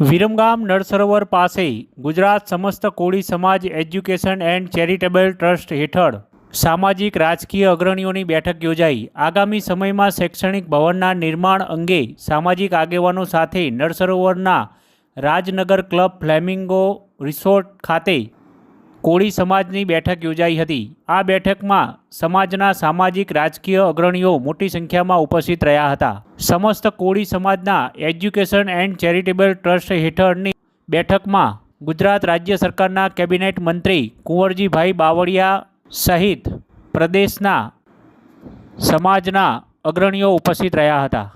વિરમગામ નળસરોવર પાસે ગુજરાત સમસ્ત કોળી સમાજ એજ્યુકેશન એન્ડ ચેરિટેબલ ટ્રસ્ટ હેઠળ સામાજિક રાજકીય અગ્રણીઓની બેઠક યોજાઈ. આગામી સમયમાં શૈક્ષણિક ભવનના નિર્માણ અંગે સામાજિક આગેવાનો સાથે નળસરોવરના રાજનગર ક્લબ ફ્લેમિંગો રિસોર્ટ ખાતે કોળી સમાજની બેઠક યોજાઈ હતી. આ બેઠકમાં સમાજના સામાજિક, રાજકીય અગ્રણીઓ મોટી સંખ્યામાં ઉપસ્થિત રહ્યા હતા. સમસ્ત કોળી સમાજના એજ્યુકેશન એન્ડ ચેરિટેબલ ટ્રસ્ટ હેઠળની બેઠકમાં ગુજરાત રાજ્ય સરકારના કેબિનેટ મંત્રી કુંવરજીભાઈ બાવળિયા સહિત પ્રદેશના સમાજના અગ્રણીઓ ઉપસ્થિત રહ્યા હતા.